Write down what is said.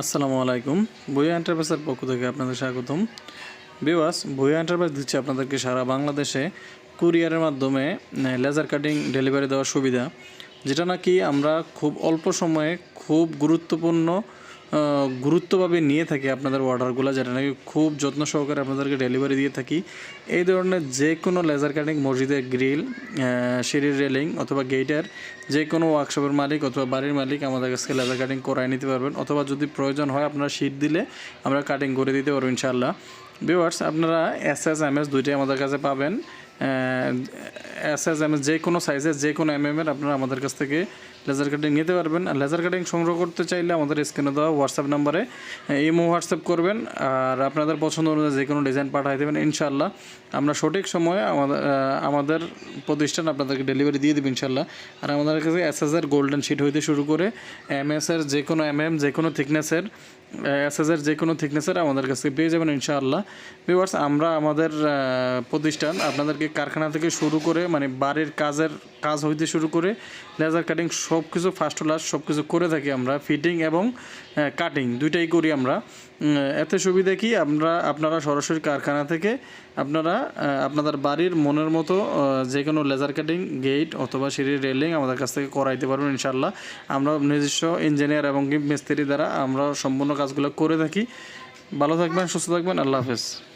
আসসালামু আলাইকুম। বইয়া এন্টারপ্রাইজের পক্ষ থেকে আপনাদের স্বাগতম। বিওয়াস বইয়া এন্টারপ্রাইজ দিচ্ছে আপনাদেরকে সারা বাংলাদেশে কুরিয়ারের মাধ্যমে লেজার কাটিং, ডেলিভারি দেওয়ার সুবিধা, যেটা নাকি আমরা খুব অল্প সময়ে খুব গুরুত্বপূর্ণ গুরুত্বভাবে নিয়ে থাকি আপনাদের অর্ডারগুলো, যেটা নাকি খুব যত্ন সহকারে আপনাদেরকে ডেলিভারি দিয়ে থাকি। এই ধরনের যে কোনো লেজার কাটিং মসজিদের গ্রিল সিঁড়ির রেলিং অথবা গেটের যে কোনো ওয়ার্কশপের মালিক অথবা বাড়ির মালিক আমাদের কাছে লেজার কাটিং করাই নিতে পারবেন, অথবা যদি প্রয়োজন হয় আপনারা শীট দিলে আমরা কাটিং করে দিতে পারব ইনশাল্লাহ ভিউয়ার্স আপনারা এস এস এম এস দুইটাই আমাদের কাছে পাবেন এস এম যে কোনো সাইজের যে কোনো এম এর আপনারা আমাদের কাছ থেকে লেজার কাটিং নিতে পারবেন। আর লেজার কাটিং সংগ্রহ করতে চাইলে আমাদের স্ক্রিনে দেওয়া হোয়াটসঅ্যাপ নাম্বারে ইমো হোয়াটসঅ্যাপ করবেন। আর আপনাদের পছন্দ অনুযায়ী যে কোনো ডিজাইন পাঠিয়ে দেবেন ইনশাল্লাহ আমরা সঠিক সময়ে আমাদের আমাদের প্রতিষ্ঠান আপনাদেরকে ডেলিভারি দিয়ে দেবে ইনশাল্লাহ আর আমাদের কাছে এস এর গোল্ডেন শিট হইতে শুরু করে এম এর যে কোনো এম এম যে কোনো থিকনেসের এস এর যে কোনো থিকনেসের আমাদের কাছে পেয়ে যাবেন, ইনশাআল্লাহ। ভিউয়ার্স আমরা আমাদের প্রতিষ্ঠান আপনাদেরকে কারখানা থেকে শুরু করে মানে বাড়ির কাজের কাজ হইতে শুরু করে লেজার কাটিং সব কিছু ফার্স্ট লাস্ট সব কিছু করে থাকি আমরা ফিটিং এবং কাটিং দুইটাই করি আমরা। এতে সুবিধা কি? আমরা, আপনারা সরাসরি কারখানা থেকে আপনারা আপনাদের বাড়ির মনের মতো যে কোনো লেজার কাটিং গেট অথবা সিঁড়ির রেলিং আমাদের কাছ থেকে করাইতে পারবেন ইনশাল্লাহ আমরা নিজস্ব ইঞ্জিনিয়ার এবং মিস্ত্রি দ্বারা আমরা সম্পূর্ণ কাজগুলো করে থাকি। ভালো থাকবেন, সুস্থ থাকবেন, আল্লাহ হাফেজ।